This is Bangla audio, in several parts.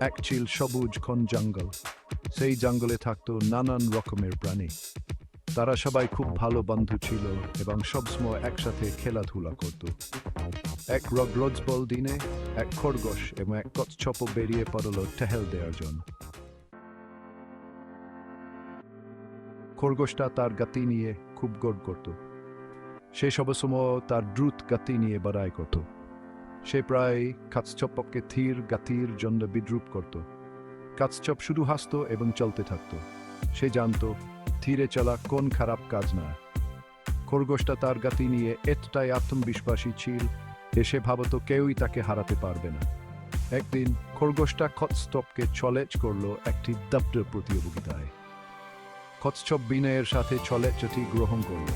এক ছিল সবুজ খন জঙ্গল। সেই জঙ্গলে থাকতো নানান রকমের প্রাণী। তারা সবাই খুব ভালো বন্ধু ছিল এবং সবসময় একসাথে খেলাধুলা করত। এক রগ্রজবল দিনে এক খরগোশ এবং এক কচ্ছপ বেরিয়ে পড়ল টেহেল দেওয়ার জন্য। খরগোশটা তার গাতি নিয়ে খুব গড় করত। সে সব সময় তার দ্রুত গাতি নিয়ে বাড়াই করত। সে প্রায় কাছচপকে থির গাতির জন্য বিদ্রুপ করত। কাছচপ শুধু হাসত এবং চলতে থাকত। সে জানতো, ধীরে চলা কোন খারাপ কাজ না। খরগোশটা তার গাতি নিয়ে এতটাই আত্মবিশ্বাসী ছিল যে সে ভাবত কেউই তাকে হারাতে পারবে না। একদিন খরগোশটা খৎস্তপকে চলেচ করল একটি দপ্তর প্রতিযোগিতায়। খৎসব বিনয়ের সাথে চলেচটি গ্রহণ করল।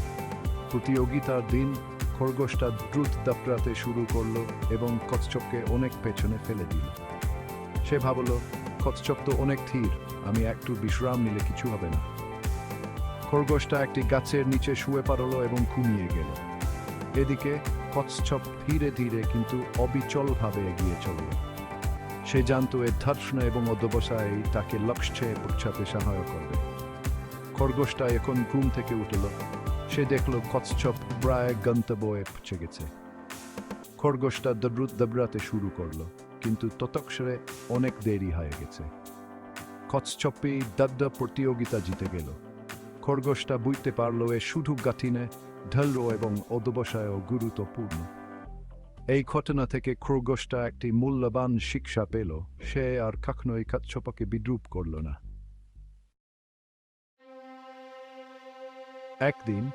প্রতিযোগিতার দিন খরগোশটা দ্রুত দাপড়াতে শুরু করল এবং কচ্ছপকে অনেক পেছনে ফেলে দিল। সে ভাবল, কচ্ছপ তো অনেক ধীর, আমি একটু বিশ্রাম নিলে কিছু হবে না। খরগোশটা একটি গাছের নিচে শুয়ে পড়ল এবং ঘুমিয়ে গেল। এদিকে কচ্ছপ ধীরে ধীরে কিন্তু অবিচলভাবে এগিয়ে চলল। সে জানত এর ধর্ষণা এবং অধ্যবসায় তাকে লক্ষ্যে পৌঁছাতে সহায় করবে খরগোশটা এখন ঘুম থেকে উঠল। সে দেখল কচ্ছপ প্রায় গন্তব্যে পৌঁছে গেছে। খরগোশটা দ্রুত দাবড়াতে শুরু করল, কিন্তু ততক্ষরে অনেক দেরি হয়ে গেছে। কচ্ছপই দাদ্দা প্রতিযোগিতা জিতে গেল। খরগোশটা বুঝতে পারল এ শুধু গাঠিনে ঢল এবং অধ্যবসায় গুরুত্বপূর্ণ। এই ঘটনা থেকে খরগোশটা একটি মূল্যবান শিক্ষা পেল, সে আর কখনোই কচ্ছপকে বিদ্রুপ করল না। একদিন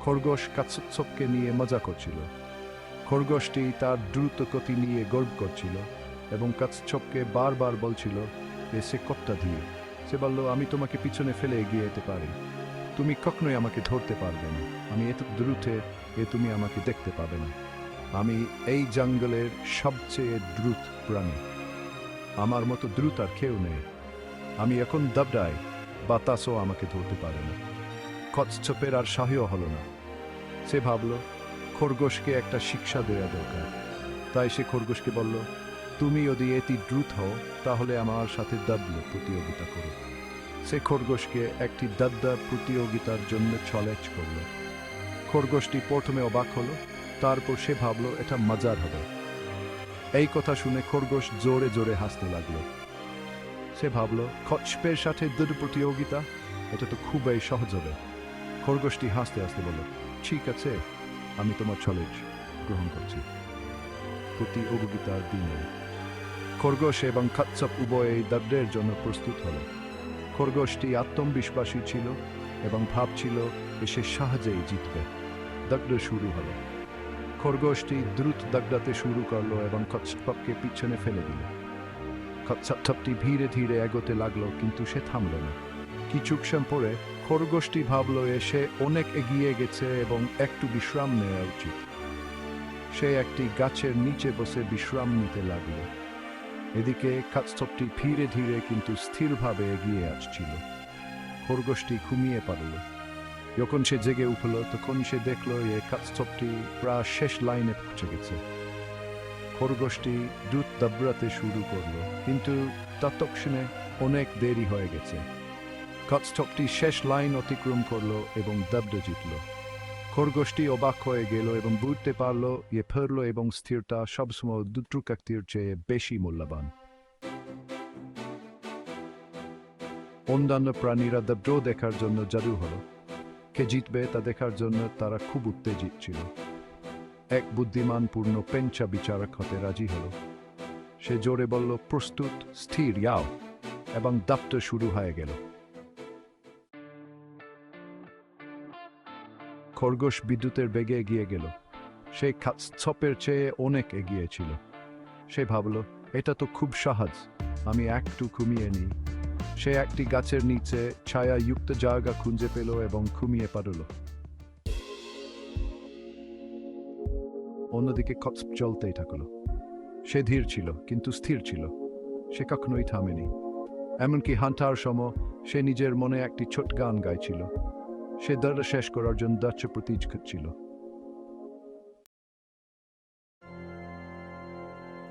খরগোশ কাচ্ছপকে নিয়ে মজা করছিল। খরগোশটি তার দ্রুত গতি নিয়ে গর্ব করছিল এবং কাচ্ছপকে বারবার বলছিল যে, সে কতটা ধীর। সে বলল, আমি তোমাকে পিছনে ফেলে এগিয়ে যেতে পারি। তুমি কখনোই আমাকে ধরতে পারবে না। আমি এত দ্রুতে এ তুমি আমাকে দেখতে পাবে না। আমি এই জঙ্গলের সবচেয়ে দ্রুত প্রাণী। আমার মতো দ্রুত আর কেউ নেই। আমি এখন দাবড়াই, বাতাসও আমাকে ধরতে পারে না। কচ্ছপের আর সাহ্য হল না। সে ভাবল, খরগোশকে একটা শিক্ষা দেওয়া দরকার। তাই সে খরগোশকে বলল, তুমি যদি এটি দ্রুত হও, তাহলে আমার সাথে দাবলে প্রতিযোগিতা করো। সে খরগোশকে একটি দাদ্দা প্রতিযোগিতার জন্য ছলেচ করল। খরগোশটি প্রথমে অবাক হলো, তারপর সে ভাবল, এটা মজার হবে। এই কথা শুনে খরগোশ জোরে জোরে হাসতে লাগল। সে ভাবল কচ্ছপের সাথে দুধ প্রতিযোগিতা? এটা তো খুবই সহজ হবে। খরগোশটি হাসতে হাসতে বলল, ঠিক আছে, আমি তোমার ছলেজ গ্রহণ করছি। প্রতিযোগিতার দিনে খরগোশ এবং কচ্ছপ উভয়ই দাদ্রের জন্য প্রস্তুত হলো। খরগোশটি আত্মবিশ্বাসী ছিল এবং ভাবছিল যে সে সহজেই জিতবে। দগ্ধ শুরু হলো। খরগোশটি দ্রুত দগ্ধাতে শুরু করল এবং কচ্ছপকে পিছনে ফেলে দিল। কচ্ছপটি ধীরে ধীরে এগোতে লাগল, কিন্তু সে থামল না। কিছুক্ষণ পরে খরগোশটি ভাবলো এ সে অনেক এগিয়ে গেছে এবং একটু বিশ্রাম নেওয়া উচিত। সে একটি গাছের নিচে বসে বিশ্রাম নিতে লাগল। এদিকে কাস্তপটি ধীরে ধীরে কিন্তু স্থিরভাবে এগিয়ে আসছিল। খরগোশটি ঘুমিয়ে পড়ল। যখন সে জেগে উঠল, তখন সে দেখল, এ কাস্তপটি প্রায় শেষ লাইনে পৌঁছে গেছে। খরগোশটি দ্রুত দাবড়াতে শুরু করল, কিন্তু ততক্ষণে অনেক দেরি হয়ে গেছে। কাস্তপটি শেষ লাইন অতিক্রম করল এবং দাবড় জিতল। খরগোশটি অবাক হয়ে গেল এবং বুঝতে পারল ইয়ে ফেরল এবং স্থিরতা সবসময় দুট্রুকাক্তির চেয়ে বেশি মূল্যবান। অন্যান্য প্রাণীরা দ্য দেখার জন্য জাদু হলো। কে জিতবে তা দেখার জন্য তারা খুব উত্তেজিত ছিল। এক বুদ্ধিমান পূর্ণ পেঞ্চা বিচারক হতে রাজি হলো। সে জোরে বলল, প্রস্তুত, স্থির ইয়াও এবং দাপ্ত শুরু হয়ে গেল। খরগোশ বিদ্যুতের বেগে এগিয়ে গেল। সে ছপের চেয়ে অনেক এগিয়ে ছিল। সে ভাবল, এটা তো খুব সহজ। আমি একটু ঘুমিয়ে নিই। সে একটি গাছের নিচে ছায়াযুক্ত জায়গা খুঁজে পেল এবং ঘুমিয়ে পড়ল। অন্যদিকে কচ্ছপ চলতেই থাকল। সে ধীর ছিল, কিন্তু স্থির ছিল। সে কখনোই থামেনি। এমনকি হাঁটার সময় সে নিজের মনে একটি ছোট গান গাইছিল। সে দৌড় শেষ করার জন্য দাচ্য প্রতিজ ছিল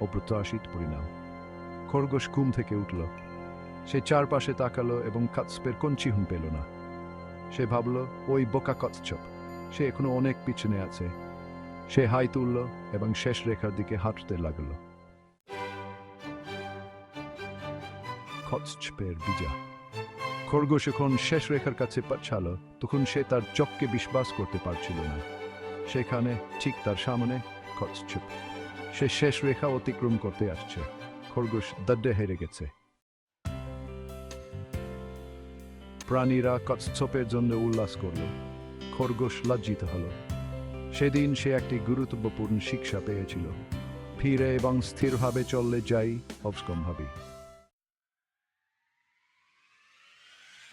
অপ্রত্যাশিত পরিণাম। খরগোশ ঘুম থেকে উঠল। সে চারপাশে তাকালো এবং কাৎসপের কোন চিহ্ন পেল না। সে ভাবল, ওই বোকা কচ্ছপ সে এখনও অনেক পিছনে আছে। সে হাই তুলল এবং শেষ রেখার দিকে হাঁটতে লাগল। কচ্ছপের বিজা। খরগোশ যখন শেষ রেখার কাছে পৌঁছালো তখন সে তার চোখকে বিশ্বাস করতে পারছিল না। সেখানে ঠিক তার সামনে কচ্ছপ সে শেষ রেখা অতিক্রম করতে আসছে। খরগোশ দড্ডে হেরে গেছে। প্রাণীরা কচ্ছপের জন্য উল্লাস করল। খরগোশ লজ্জিত হল। সেদিন সে একটি গুরুত্বপূর্ণ শিক্ষা পেয়েছিল। ফিরে এবং স্থিরভাবে চললে যাই অবস্কম্ভাবী।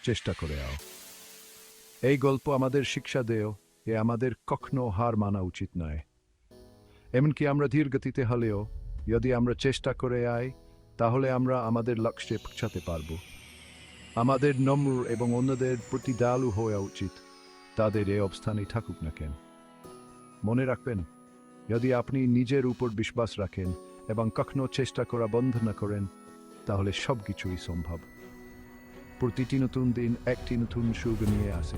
চেষ্টা করে আও। এই গল্প আমাদের শিক্ষা দেও, এ আমাদের কখনো হার মানা উচিত নয়। এমনকি আমরা ধীর গতিতে হলেও, যদি আমরা চেষ্টা করে আই, তাহলে আমরা আমাদের লক্ষ্যে পৌঁছাতে পারব। আমাদের নম্র এবং অন্যদের প্রতি দয়ালু হওয়া উচিত। তাদের এ অবস্থানেই থাকুক না কেন। মনে রাখবেন, যদি আপনি নিজের উপর বিশ্বাস রাখেন এবং কখনো চেষ্টা করা বন্ধ না করেন, তাহলে সব কিছুই সম্ভব। প্রতিটি নতুন দিন একটি নতুন সুখ নিয়ে আসে।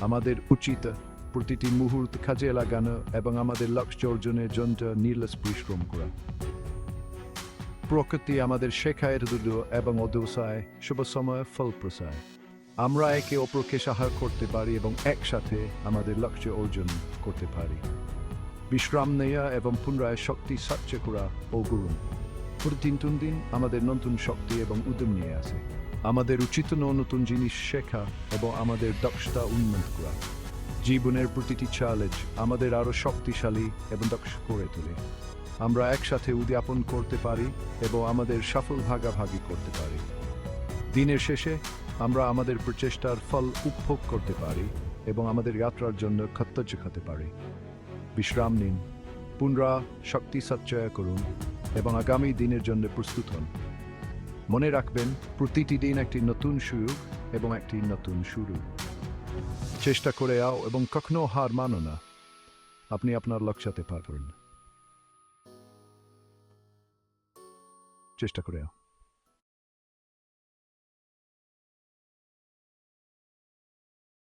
আমাদের উচিত প্রতিটি মুহূর্ত কাজে লাগানো এবং আমাদের লক্ষ্য অর্জনের জন্য নির্লস পরিশ্রম করা। প্রকৃতি আমাদের শেখায় দুটো এবং অদোসায়, শুভ সময় ফল প্রসায় আমরা একে অপরকে সাহায্য করতে পারি এবং একসাথে আমাদের লক্ষ্য অর্জন করতে পারি। বিশ্রাম নেয়া এবং পুনরায় শক্তি সাচ্য করা ও গুরুণ প্রতিদিন দিন আমাদের নতুন শক্তি এবং উদ্যম নিয়ে আসে। আমাদের উচিত নতুন জিনিস শেখা এবং আমাদের দক্ষতা উন্নত করা। জীবনের প্রতিটি চ্যালেঞ্জ আমাদের আরও শক্তিশালী এবং দক্ষ করে তোলে। আমরা একসাথে উদযাপন করতে পারি এবং আমাদের সফল ভাগাভাগি করতে পারি। দিনের শেষে আমরা আমাদের প্রচেষ্টার ফল উপভোগ করতে পারি এবং আমাদের যাত্রার জন্য কর্তব্য খেতে পারি। বিশ্রাম নিন পুনরা শক্তি সঞ্চয় করুন এবং আগামী দিনের জন্য প্রস্তুত হন। মনে রাখবেন, প্রতিটি দিন একটি নতুন সুযোগ এবং একটি নতুন শুরু। চেষ্টা করে আও এবং কখনো হার মানো না। আপনি আপনার লক্ষ্যতে পারবেন। চেষ্টা করে আও।